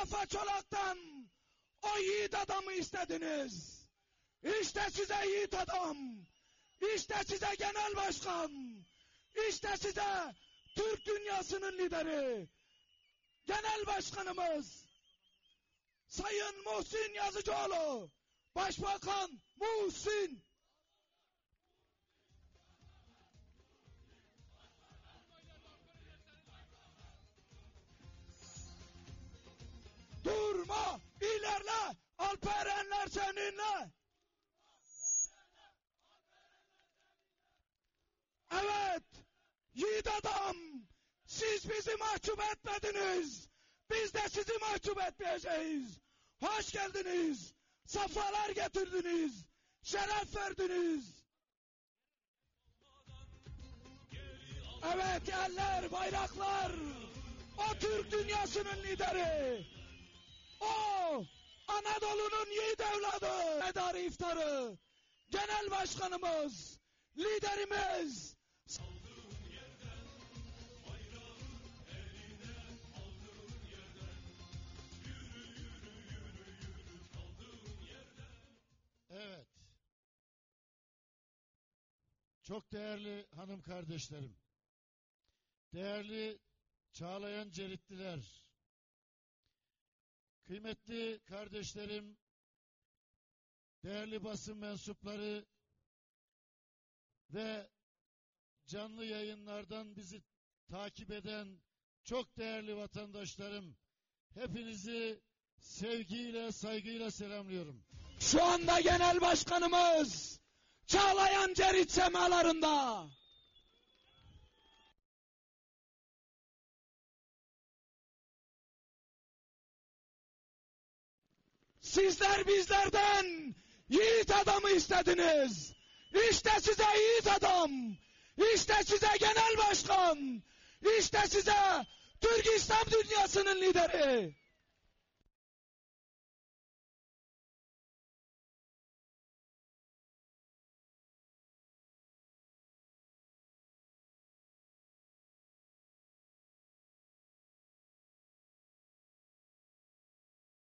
Mustafa Çolak'tan o yiğit adamı istediniz. İşte size yiğit adam. İşte size genel başkan. İşte size Türk dünyasının lideri. Genel başkanımız Sayın Muhsin Yazıcıoğlu. Başbakan Muhsin. Alperenler seninle. Evet, yiğit adam, siz bizi mahcup etmediniz. Biz de sizi mahcup etmeyeceğiz. Hoş geldiniz, safalar getirdiniz, şeref verdiniz. Evet, eller, bayraklar, o Türk dünyasının lideri. O Anadolu'nun yiğit evladı. Medarı iftarı. Genel başkanımız. Liderimiz. Evet. Çok değerli hanım kardeşlerim. Değerli Çağlayan Ceritliler. Kıymetli kardeşlerim, değerli basın mensupları ve canlı yayınlardan bizi takip eden çok değerli vatandaşlarım, hepinizi sevgiyle, saygıyla selamlıyorum. Şu anda genel başkanımız Çağlayan Cerit semalarında. Sizler bizlerden yiğit adamı istediniz. İşte size yiğit adam. İşte size genel başkan. İşte size Türk İslam dünyasının lideri.